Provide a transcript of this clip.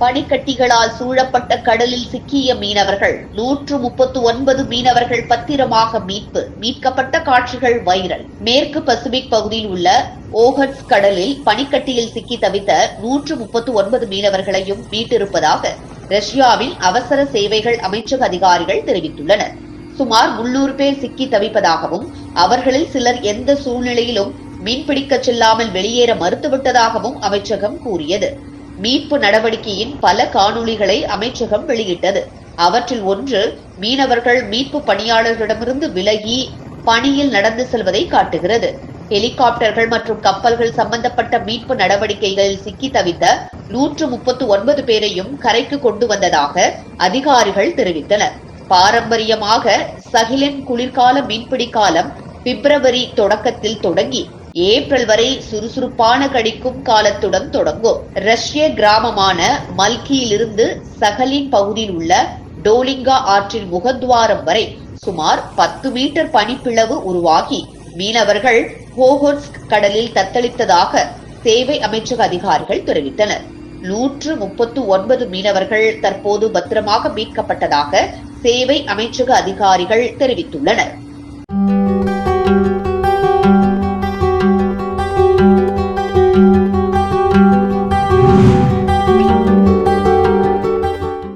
பனிக்கட்டிகளால் சூழப்பட்ட கடலில் சிக்கிய மீனவர்கள் நூற்று முப்பத்து ஒன்பது மீனவர்கள் பத்திரமாக மீட்பு மீட்கப்பட்ட காட்சிகள் வைரல். மேற்கு பசிபிக் பகுதியில் உள்ள ஓஹட்ஸ் கடலில் பனிக்கட்டியில் சிக்கி தவித்த நூற்று முப்பத்து ஒன்பது மீனவர்களையும் மீட்டிருப்பதாக ரஷ்யாவின் அவசர சேவைகள் அமைச்சக அதிகாரிகள் தெரிவித்துள்ளனர். சுமார் முன்னூறு பேர் சிக்கி தவிப்பதாகவும் அவர்களில் சிலர் எந்த சூழ்நிலையிலும் மீன்பிடிக்கச் செல்லாமல் வெளியேற மறுத்துவிட்டதாகவும் அமைச்சகம் கூறியது. மீட்பு நடவடிக்கையின் பல காணொளிகளை அமைச்சகம் வெளியிட்டது. அவற்றில் ஒன்று மீனவர்கள் மீட்பு பணியாளர்களிடமிருந்து விலகி பணியில் நடந்து செல்வதை காட்டுகிறது. ஹெலிகாப்டர்கள் மற்றும் கப்பல்கள் சம்பந்தப்பட்ட மீட்பு நடவடிக்கைகளில் சிக்கி தவித்த நூற்று முப்பத்து ஒன்பது பேரையும் கரைக்கு கொண்டு வந்ததாக அதிகாரிகள் தெரிவித்தனர். பாரம்பரியமாக சகிலின் குளிர்கால மீன்பிடி காலம் பிப்ரவரி தொடக்கத்தில் தொடங்கி ஏப்ரல் வரை சுறுசுறுப்பான கடிக்கும் காலத்துடன் தொடங்கும். ரஷ்ய கிராமமான மல்கியிலிருந்து சகலின் பகுதியில் உள்ள டோலிங்கா ஆற்றின் முகத்வாரம் வரை சுமார் பத்து மீட்டர் பனிப்பிளவு உருவாகி மீனவர்கள் ஹோஹோட்ஸ்க் கடலில் தத்தளித்ததாக சேவை அமைச்சக அதிகாரிகள் தெரிவித்தனர். நூற்று முப்பத்து ஒன்பது மீனவர்கள் தற்போது பத்திரமாக மீட்கப்பட்டதாக சேவை அமைச்சக அதிகாரிகள் தெரிவித்துள்ளனர்.